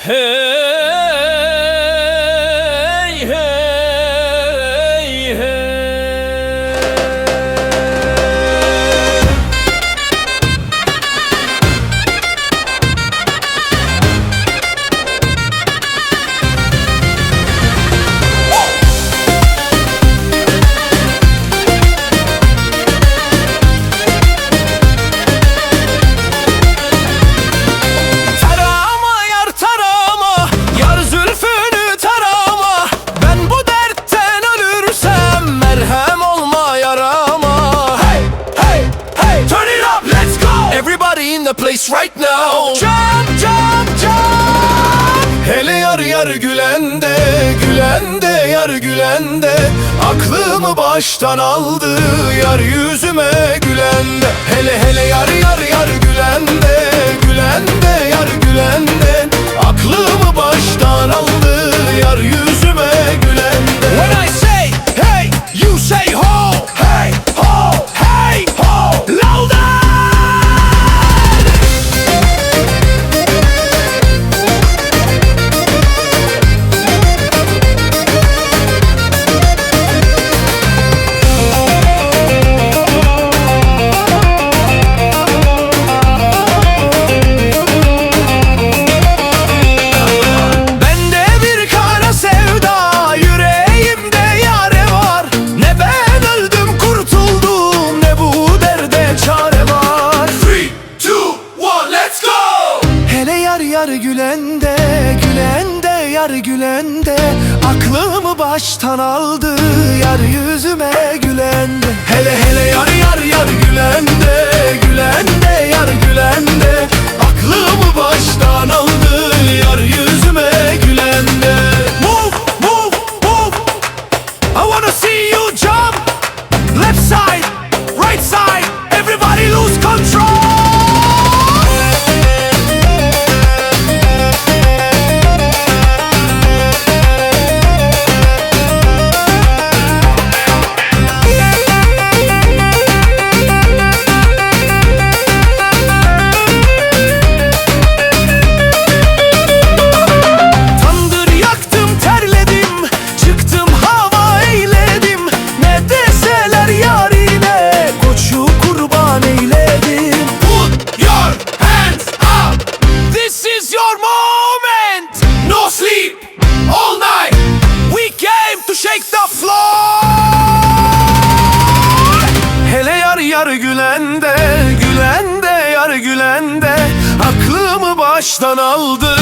Hey! the place right now. Jump jump jump. Hele yar yar gülen de Gülen de yar gülen de Aklımı baştan aldı Yar yüzüme gülen de yar gülende Gülende yar gülende Aklımı baştan aldı yar yüzüme gülende Hele hele yar yar yar gülende, gülende. Hele yar yar gülen de, gülen de yar gülen de Aklımı baştan aldı.